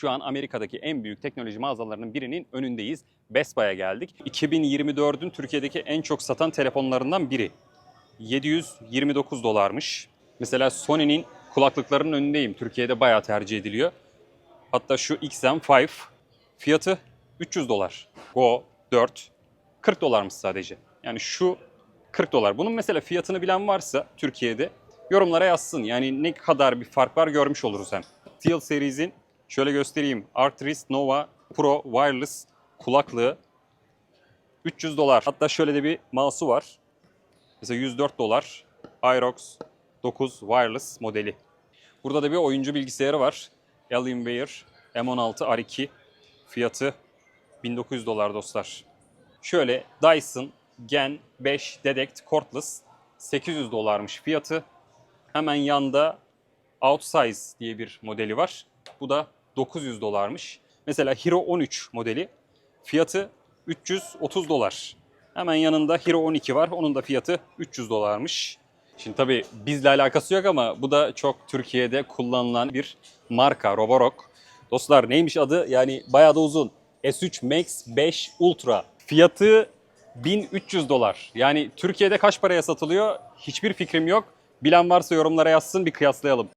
Şu an Amerika'daki en büyük teknoloji mağazalarının birinin önündeyiz. Best Buy'a geldik. 2024'ün Türkiye'deki en çok satan telefonlarından biri. 729 dolarmış. Mesela Sony'nin kulaklıklarının önündeyim. Türkiye'de bayağı tercih ediliyor. Hatta şu XM5 fiyatı 300 dolar. Go 4 40 dolarmış sadece. Yani şu 40 dolar. Bunun mesela fiyatını bilen varsa Türkiye'de yorumlara yazsın. Yani ne kadar bir fark var görmüş oluruz hem. Steel Series'in şöyle göstereyim. Arctis Nova Pro Wireless kulaklığı 300 dolar. Hatta şöyle de bir mouse'u var. Mesela 104 dolar. Aerox 9 Wireless modeli. Burada da bir oyuncu bilgisayarı var. Alienware M16 R2 fiyatı 1900 dolar dostlar. Şöyle Dyson Gen 5 Dedect Cordless 800 dolarmış fiyatı. Hemen yanda Outsize diye bir modeli var. Bu da 900 dolarmış. Mesela Hero 13 modeli fiyatı 330 dolar. Hemen yanında Hero 12 var. Onun da fiyatı 300 dolarmış. Şimdi tabii bizle alakası yok ama bu da çok Türkiye'de kullanılan bir marka Roborock. Dostlar neymiş adı? Yani bayağı da uzun. S3 Max 5 Ultra. Fiyatı 1300 dolar. Yani Türkiye'de kaç paraya satılıyor? Hiçbir fikrim yok. Bilen varsa yorumlara yazsın bir kıyaslayalım.